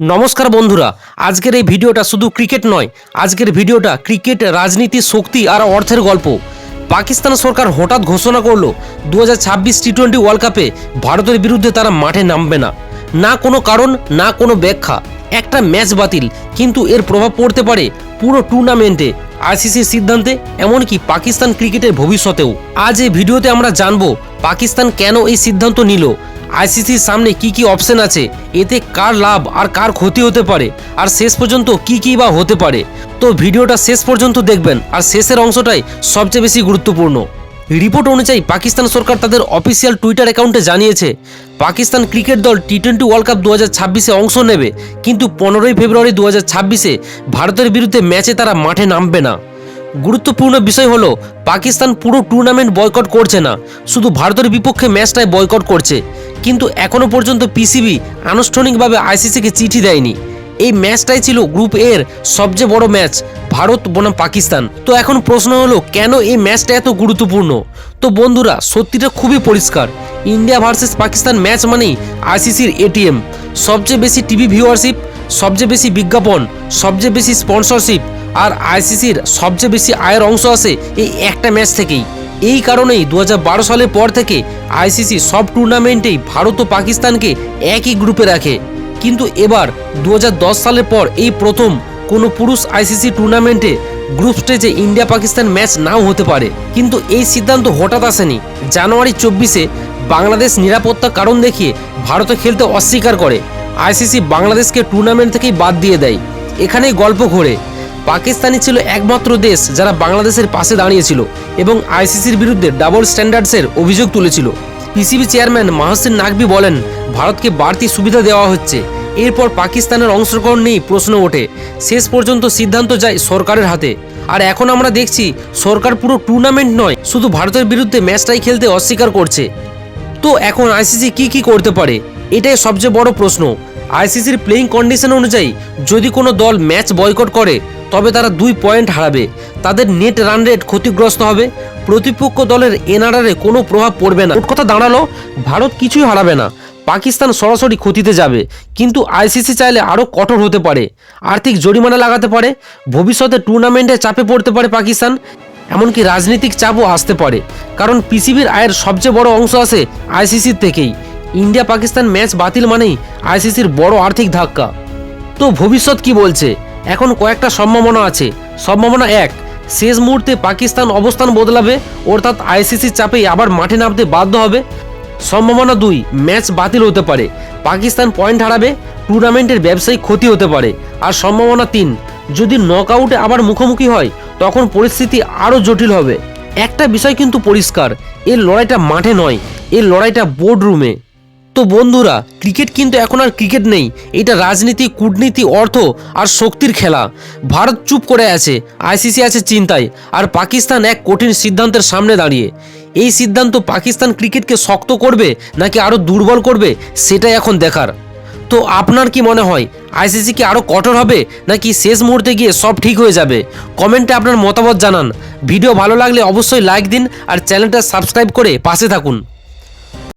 নমস্কার বন্ধুরা, আজকের এই ভিডিওটা শুধু ক্রিকেট নয়, আজকের ভিডিওটা ক্রিকেট, রাজনীতি, শক্তি আর অর্থের গল্প। পাকিস্তান সরকার হঠাৎ ঘোষণা করল দু হাজার ছাব্বিশ টি টোয়েন্টি ওয়ার্ল্ড কাপে ভারতের বিরুদ্ধে তারা মাঠে নামবে না। না কোনো কারণ, না কোনো ব্যাখ্যা। একটা ম্যাচ বাতিল, কিন্তু এর প্রভাব পড়তে পারে পুরো টুর্নামেন্টে, আইসিসির সিদ্ধান্তে, এমনকি পাকিস্তান ক্রিকেটের ভবিষ্যতেও। আজ এই ভিডিওতে আমরা জানব, পাকিস্তান কেন এই সিদ্ধান্ত নিল আইসিসির সামনে কি কি অপশন আছে? এতে কার লাভ আর কার ক্ষতি হতে পারে? আর শেষ পর্যন্ত কি কি বা হতে পারে? তো ভিডিওটা শেষ পর্যন্ত দেখবেন, আর শেষের অংশটাই সবচেয়ে বেশি গুরুত্বপূর্ণ। রিপোর্ট অনুযায়ী পাকিস্তান সরকার তাদের অফিসিয়াল টুইটার অ্যাকাউন্টে জানিয়েছে, পাকিস্তান ক্রিকেট দল টি টোয়েন্টি ওয়ার্ল্ড কাপ দু হাজার ছাব্বিশে অংশ নেবে, কিন্তু পনেরোই ফেব্রুয়ারি দু হাজার ছাব্বিশে ভারতের বিরুদ্ধে ম্যাচে তারা মাঠে নামবে না। গুরুত্বপূর্ণ বিষয় হলো, পাকিস্তান পুরো টুর্নামেন্ট বয়কট করছে না। শুধু ভারতের বিপক্ষে ম্যাচটাই বয়কট করছে। কিন্তু এখনও পর্যন্ত পিসিবি আনুষ্ঠানিকভাবে আইসিসিকে চিঠি দেয়নি। এই ম্যাচটাই ছিল গ্রুপ এর সবচেয়ে বড় ম্যাচ ভারত বনাম পাকিস্তান। তো এখন প্রশ্ন হলো, কেন এই ম্যাচটা এত গুরুত্বপূর্ণ? তো বন্ধুরা, সত্যিটা খুবই পরিষ্কার। ইন্ডিয়া ভার্সেস পাকিস্তান ম্যাচ মানেই আইসিসির এটিএম সবচেয়ে বেশি টিভি ভিউয়ারশিপ সবচেয়ে বেশি বিজ্ঞাপন, সবচেয়ে বেশি স্পন্সরশিপ আর আইসিসির সবচেয়ে বেশি আয়ের অংশ আসে এই একটা ম্যাচ থেকেই। এই কারণেই দু হাজার বারো সালের পর থেকে আইসিসি সব টুর্নামেন্টেই ভারত ও পাকিস্তানকে একই গ্রুপে রাখে। কিন্তু এবার দু হাজার দশ সালের পর এই প্রথম কোনো পুরুষ আইসিসি টুর্নামেন্টে গ্রুপ স্টেজে ইন্ডিয়া পাকিস্তান ম্যাচ নাও হতে পারে। কিন্তু এই সিদ্ধান্ত হঠাৎ আসেনি। জানুয়ারি চব্বিশে বাংলাদেশ নিরাপত্তা কারণ দেখিয়ে ভারতে খেলতে অস্বীকার করে। আইসিসি বাংলাদেশকে টুর্নামেন্ট থেকেই বাদ দিয়ে দেয়। এখানেই গল্প ঘোরে। পাকিস্তানই ছিল একমাত্র দেশ যারা বাংলাদেশের পাশে দাঁড়িয়েছিল এবং আইসিসির বিরুদ্ধে ডাবল স্ট্যান্ডার্ডসের অভিযোগ তুলেছিল। পিসিবি চেয়ারম্যান মাহসিন নাকবি বলেন, ভারতকে বাড়তি সুবিধা দেওয়া হচ্ছে। এরপর পাকিস্তানের অংশগ্রহণ নিয়েই প্রশ্ন ওঠে। শেষ পর্যন্ত সিদ্ধান্ত যায় সরকারের হাতে। আর এখন আমরা দেখছি, সরকার পুরো টুর্নামেন্ট নয়, শুধু ভারতের বিরুদ্ধে ম্যাচটাই খেলতে অস্বীকার করছে। তো এখন আইসিসি কি কি করতে পারে? এটাই সবচেয়ে বড় প্রশ্ন। আইসিসির প্লেইং কন্ডিশন অনুযায়ী যদি কোনো দল ম্যাচ বয়কট করে, তবে তারা দুই পয়েন্ট হারাবে। তাদের নেট রান রেট ক্ষতিগ্রস্ত হবে। প্রতিপক্ষ দলের এনআরআরে কোনো প্রভাব পড়বে না। কথা দাঁড়াল, ভারত কিছুই হারাবে না। পাকিস্তান সরাসরি ক্ষতিতে যাবে। কিন্তু আইসিসি চাইলে আরও কঠোর হতে পারে। আর্থিক জরিমানা লাগাতে পারে। ভবিষ্যতে টুর্নামেন্টে চাপে পড়তে পারে পাকিস্তান। এমনকি রাজনৈতিক চাপও আসতে পারে। কারণ পিসিবির আয়ের সবচেয়ে বড় অংশ আসে আইসিসির থেকেই। ইন্ডিয়া পাকিস্তান ম্যাচ বাতিল মানেই আইসিসির বড় আর্থিক ধাক্কা। তো ভবিষ্যৎ কি বলছে? এখন কয়েকটা সম্ভাবনা আছে। সম্ভাবনা এক, শেষ মুহূর্তে পাকিস্তান অবস্থান বদলাবে, অর্থাৎ আইসিসির চাপেই আবার মাঠে নামতে বাধ্য হবে। সম্ভাবনা দুই, ম্যাচ বাতিল হতে পারে। পাকিস্তান পয়েন্ট হারাবে, টুর্নামেন্টের ব্যবসায়িক ক্ষতি হতে পারে। আর সম্ভাবনা তিন, যদি নকআউটে আবার মুখোমুখি হয়, তখন পরিস্থিতি আরও জটিল হবে। একটা বিষয় কিন্তু পরিষ্কার এর লড়াইটা মাঠে নয় এর লড়াইটা বোর্ড রুমে তো বন্ধুরা, ক্রিকেট কিন্তু এখন আর ক্রিকেট নেই। এটা রাজনীতি, কূটনীতি, অর্থ আর শক্তির খেলা। ভারত চুপ করে আছে, আইসিসি আছে চিন্তায়, আর পাকিস্তান এক কঠিন সিদ্ধান্তের সামনে দাঁড়িয়ে। এই সিদ্ধান্ত পাকিস্তান ক্রিকেটকে শক্ত করবে নাকি আরও দুর্বল করবে, সেটাই এখন দেখার। তো আপনার কি মনে হয়, আইসিসি কি আরও কঠোর হবে, নাকি শেষ মুহূর্তে গিয়ে সব ঠিক হয়ে যাবে? কমেন্টে আপনার মতামত জানান। ভিডিও ভালো লাগলে অবশ্যই লাইক দিন আর চ্যানেলটা সাবস্ক্রাইব করে পাশে থাকুন।